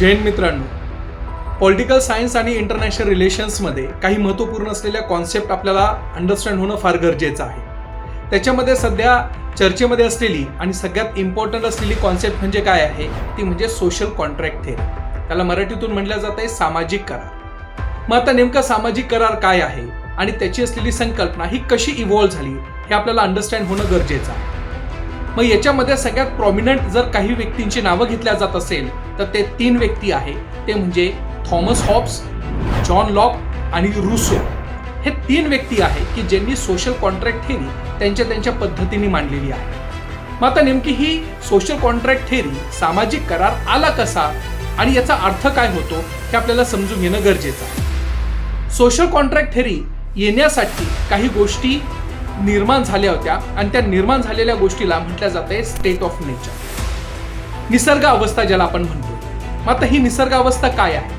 जैन मित्रांनो political science आणि international रिलेशन्समध्ये काही महत्त्वपूर्ण असलेल्या कॉन्सेप्ट आपल्याला अंडरस्टँड होणं फार गरजेचं आहे. त्याच्यामध्ये सध्या चर्चेमध्ये असलेली आणि सगळ्यात इम्पॉर्टंट असलेली कॉन्सेप्ट म्हणजे काय आहे? ती म्हणजे सोशल कॉन्ट्रॅक्ट थेरी त्याला मराठीतून म्हटलं जात आहे सामाजिक करार. मग आता नेमका सामाजिक करार काय आहे? आणि त्याची असलेली संकल्पना ही कशी इव्हॉल्व्ह झाली? हे आपल्याला अंडरस्टँड होणं गरजेचं आहे. मग याच्यामध्ये सगळ्यात प्रॉमिनंट जर काही व्यक्तींची नावं घेतल्या जात असेल तर ते तीन व्यक्ती आहे. ते म्हणजे थॉमस हॉब्स जॉन लॉक आणि रुसो. हे तीन व्यक्ती आहे की ज्यांनी सोशल कॉन्ट्रॅक्ट थेरी त्यांच्या त्यांच्या पद्धतीने मांडलेली आहे. मग आता नेमकी ही सोशल कॉन्ट्रॅक्ट थेरी सामाजिक करार आला कसा आणि याचा अर्थ काय होतो हे आपल्याला समजून घेणं गरजेचं आहे. सोशल कॉन्ट्रॅक्ट थेरी येण्यासाठी काही गोष्टी निर्माण झाल्या होत्या आणि त्या निर्माण झालेल्या गोष्टीला म्हटल्या जाते स्टेट ऑफ नेचर निसर्ग अवस्था ज्याला आपण म्हणतो. मात्र ही निसर्ग अवस्था काय आहे?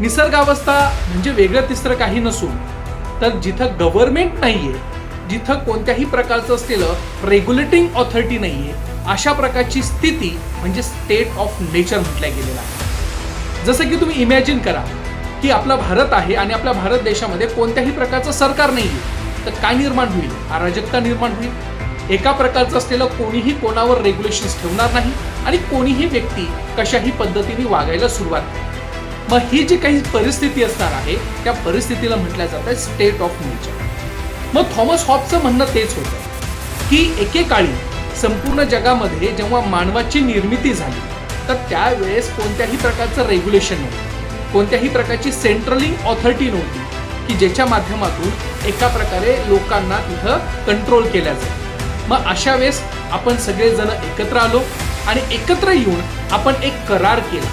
निसर्ग अवस्था म्हणजे वेगळं तिसरं काही नसून तर जिथं गव्हर्नमेंट नाहीये जिथं कोणत्याही प्रकारचं असलेलं रेग्युलेटिंग ऑथॉरिटी नाहीये अशा प्रकारची स्थिती म्हणजे स्टेट ऑफ नेचर म्हटल्या गेलेलं आहे. जसं की तुम्ही इमॅजिन करा की आपला भारत आहे आणि आपल्या भारत देशामध्ये कोणत्याही प्रकारचं सरकार नाहीये. तर काय निर्माण होईल? अराजकता निर्माण होईल? एका प्रकारचं असलेलं कोणीही कोणावर रेग्युलेशन्स ठेवणार नाही आणि कोणीही व्यक्ती कशाही पद्धतीने वागायला सुरुवात मग ही जी काही परिस्थिती असणार आहे त्या परिस्थितीला म्हटलं जातं स्टेट ऑफ नेचर मग थॉमस हॉबचं म्हणणं तेच होतं की एकेकाळी संपूर्ण जगामध्ये जेव्हा मानवाची निर्मिती झाली तर त्यावेळेस कोणत्याही प्रकारचं रेग्युलेशन नव्हतं. कोणत्याही प्रकारची सेंट्रलिंग ऑथॉरिटी नव्हती. की ज्याच्या माध्यमातून एका प्रकारे लोकांना तिथं कंट्रोल केल्या जाईल. मग अशा वेळेस आपण सगळेजण एकत्र आलो आणि एकत्र येऊन आपण एक करार केला.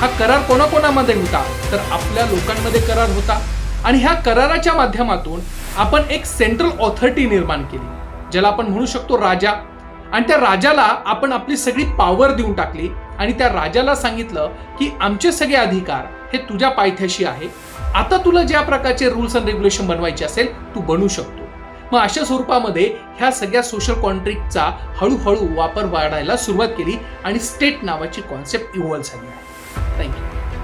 हा करार कोणाकोणामध्ये होता? तर आपल्या लोकांमध्ये करार होता. आणि ह्या कराराच्या माध्यमातून आपण एक सेंट्रल ऑथॉरिटी निर्माण केली ज्याला आपण म्हणू शकतो राजा. आणि त्या राजाला आपण आपली सगळी पॉवर देऊन टाकली. आणि त्या राजाला सांगितलं की आमचे सगळे अधिकार हे तुझ्या पायथ्याशी आहे. आता तुला ज्या प्रकारचे रूल्स अँड रेग्युलेशन बनवायचे असेल तू बनवू शकतो. मग अशा स्वरूपामध्ये ह्या सगळ्या सोशल कॉन्ट्रॅक्टचा हळूहळू वापर वाढायला सुरुवात केली आणि स्टेट नावाची कॉन्सेप्ट इव्हॉल्व्ह झाली. आहे थँक्यू